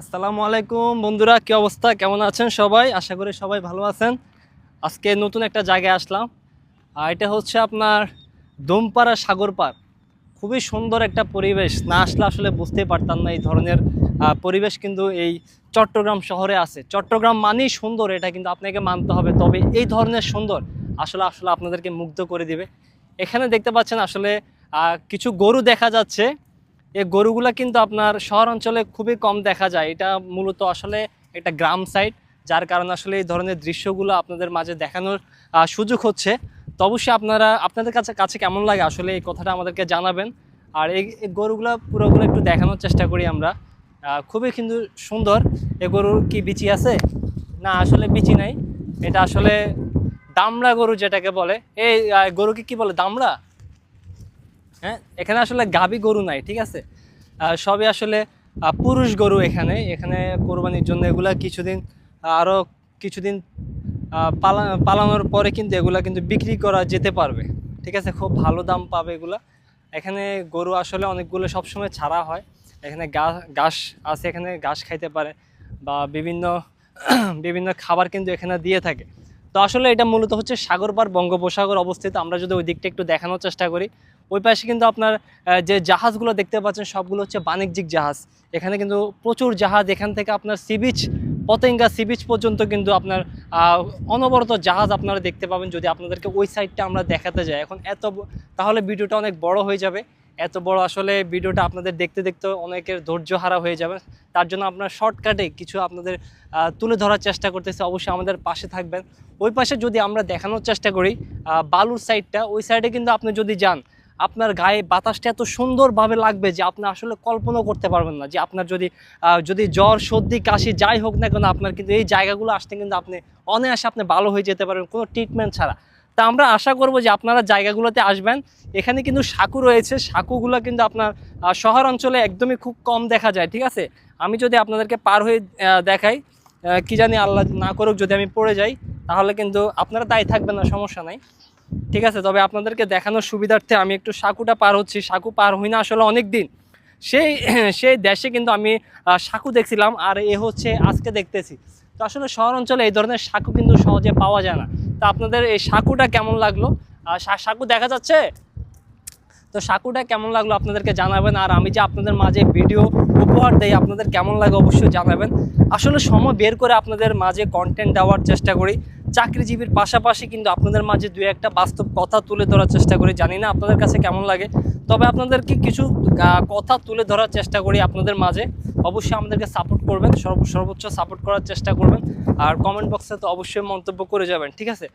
আসসালামু আলাইকুম বন্ধুরা, কি অবস্থা? কেমন আছেন সবাই? আশা করি সবাই ভালো আছেন। আজকে নতুন একটা জায়গায় আসলাম। আর এটা হচ্ছে আপনার দমপাড়া সাগর পার খুবই সুন্দর একটা পরিবেশ। না আসলে আসলে বুঝতেই পারতাম না এই ধরনের পরিবেশ কিন্তু এই চট্টগ্রাম শহরে আছে। চট্টগ্রাম মানেই সুন্দর, এটা কিন্তু আপনাকে মানতে হবে। তবে এই ধরনের সুন্দর আসলে আসলে আপনাদেরকে মুগ্ধ করে দিবে। এখানে দেখতে পাচ্ছেন আসলে কিছু গরু দেখা যাচ্ছে। এই গরুগুলা কিন্তু আপনার শহর অঞ্চলে খুবই কম দেখা যায়। এটা মূলত আসলে একটা গ্রাম সাইড যার কারণে আসলে এই ধরনের দৃশ্যগুলো আপনাদের মাঝে দেখানোর সুযোগ হচ্ছে। তো অবশ্যই আপনারা, আপনাদের কাছে কাছে কেমন লাগে আসলে এই কথাটা আমাদেরকে জানাবেন। আর এই গরুগুলো পুরোগুলো একটু দেখানোর চেষ্টা করি আমরা। খুবই কিন্তু সুন্দর। এ গরুর কি বিচি আছে? না, আসলে বিচি নাই। এটা আসলে দামড়া গরু যেটাকে বলে। এই গরুকে কি বলে? দামড়া? হ্যাঁ? এখানে আসলে গাবি গরু নাই, ঠিক আছে? সবই আসলে পুরুষ গরু এখানে। এখানে কোরবানির জন্য এগুলা কিছুদিন আরও কিছুদিন পালা, পালানোর পরে কিন্তু এগুলা কিন্তু বিক্রি করা যেতে পারবে। ঠিক আছে? খুব ভালো দাম পাবে এগুলা। এখানে গরু আসলে অনেকগুলো সবসময় ছাড়া হয়। এখানে ঘাস আছে, এখানে ঘাস খাইতে পারে বা বিভিন্ন বিভিন্ন খাবার কিন্তু এখানে দিয়ে থাকে। তো আসলে এটা মূলত হচ্ছে সাগর সাগরপার বঙ্গোপসাগর অবস্থিত। আমরা যদি ওই দিকটা একটু দেখানোর চেষ্টা করি ওই পাশে কিন্তু আপনার যে জাহাজগুলো দেখতে পাচ্ছেন, সবগুলো হচ্ছে বাণিজ্যিক জাহাজ। এখানে কিন্তু প্রচুর জাহাজ, এখান থেকে আপনার sea beach Patenga sea beach পর্যন্ত কিন্তু আপনার অনবরত জাহাজ আপনারা দেখতে পাবেন যদি আপনাদেরকে ওই সাইডটা আমরা দেখাতে যাই। এখন এত তাহলে ভিডিওটা অনেক বড় হয়ে যাবে। এত বড় আসলে ভিডিওটা আপনাদের দেখতে দেখতে অনেকের ধৈর্য হারা হয়ে যাবে। তার জন্য আপনার শর্টকাটে কিছু আপনাদের তুলে ধরার চেষ্টা করতেছে। অবশ্যই আমাদের পাশে থাকবেন। ওই পাশে যদি আমরা দেখানোর চেষ্টা করি বালুর সাইডটা ওই সাইডে কিন্তু আপনি যদি যান আপনার গায়ে বাতাসটা এত সুন্দরভাবে লাগবে যে আপনি আসলে কল্পনা করতে পারবেন না যে আপনার যদি যদি জ্বর, সর্দি, কাশি যাই হোক না কেন আপনার কিন্তু এই জায়গাগুলো আসতে কিন্তু আপনি অনায়াসে আপনি ভালো হয়ে যেতে পারবেন কোনো ট্রিটমেন্ট ছাড়া। তা আমরা আশা করব যে আপনারা জায়গাগুলোতে আসবেন। এখানে কিন্তু সাঁকু রয়েছে। সাঁকুগুলো কিন্তু আপনার শহর অঞ্চলে একদমই খুব কম দেখা যায়, ঠিক আছে? আমি যদি আপনাদেরকে পার হয়ে দেখাই কি জানি আল্লাহ না করুক যদি আমি পড়ে যাই, তাহলে কিন্তু আপনারা দায়ী থাকবেন না, সমস্যা নাই। ঠিক আছে, তবে আপনাদেরকে দেখানোর সুবিধার্থে আমি একটু সাঁকুটা পার হচ্ছি। সাঁকু পার হই না আসলে অনেক দিন। সেই সেই দেশে কিন্তু আমি সাকু দেখছিলাম আর এ হচ্ছে আজকে দেখতেছি। তো আসলে শহর অঞ্চলে এই ধরনের সাঁকু কিন্তু সহজে পাওয়া যায় না। তো আপনাদের এই সাঁকুটা কেমন লাগল? আর সাঁকু দেখা যাচ্ছে? তো সাঁকুটা কেমন লাগল আপনাদেরকে জানাবেন? আর আমি যে আপনাদের মাঝে ভিডিও উপহার দেই, আপনাদের কেমন লাগে অবশ্যই জানাবেন। আসলে সময় বের করে আপনাদের মাঝে কন্টেন্ট দেওয়ার চেষ্টা করি। চাকরিজীবীর পাশাপাশি কিন্তু আপনাদের মাঝে দু একটা বাস্তব কথা তুলে ধরার চেষ্টা করি। জানি না আপনাদের কাছে কেমন লাগে, তবে আপনাদেরকে কিছু কথা তুলে ধরার চেষ্টা করি আপনাদের মাঝে। অবশ্যই আমাদেরকে সাপোর্ট করবেন সর্ব সর্বোচ্চ সাপোর্ট করার চেষ্টা করবেন। আর কমেন্ট বক্সে তো অবশ্যই মন্তব্য করে যাবেন, ঠিক আছে?